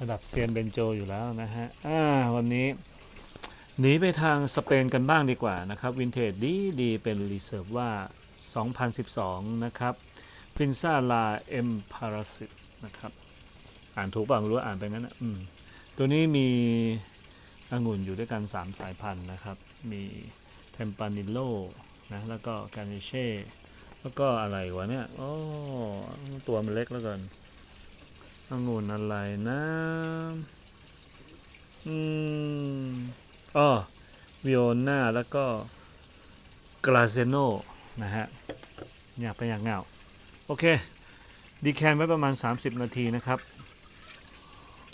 ระดับเซียนเบนโจอยู่แล้วนะฮะอ่าวันนี้หนีไปทางสเปนกันบ้างดีกว่านะครับวินเทจดีดีเป็นรีเซิร์ฟว่า 2012 นะครับฟินซาลาเอ็มพาราสิตนะครับ อ่านถูกเปล่าไม่รู้อ่านไปงั้นนะอืมตัวนี้มีองุ่นอยู่ด้วยกัน 3 สายพันธุ์นะครับ มีเทมปานิโลนะแล้วก็กาเนเช่ แล้วก็อะไรวะเนี่ย โอ้ ตัวมันเล็กแล้วกัน องุ่นอะไรนะ อืมอ๋อวิโอนาแล้วก็กราเซโนนะฮะ อยากไปอยากเงาโอเค ดีแคนไว้ประมาณ 30 นาทีนะครับ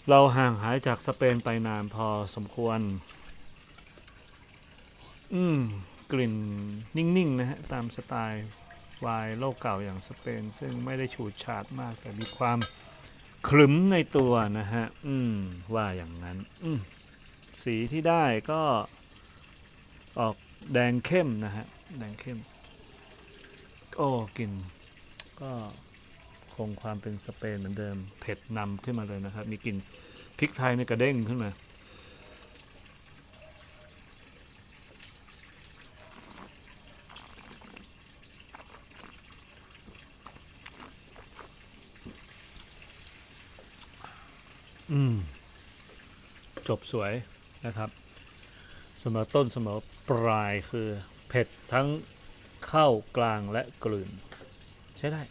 เราห่างหายจากสเปนไปนานพอสมควร อืม กลิ่นนิ่งๆนะฮะ ตามสไตล์วายโลกเก่าอย่างสเปน ซึ่งไม่ได้ฉูดฉาดมากแต่มีความ ขลึมในตัวนะฮะ อืม ว่าอย่างนั้น อืม สีที่ได้ก็ออกแดงเข้มนะฮะ แดงเข้ม โอ้กลิ่นก็คงความเป็นสเปนเหมือนเดิม เผ็ดนำขึ้นมาเลยนะครับ มีกลิ่นพริกไทยในกระเด้งขึ้นมา อืม จบสวยนะครับ เสมอต้นเสมอปลายคือเผ็ดทั้งเข้ากลางและกลืน ใช้ได้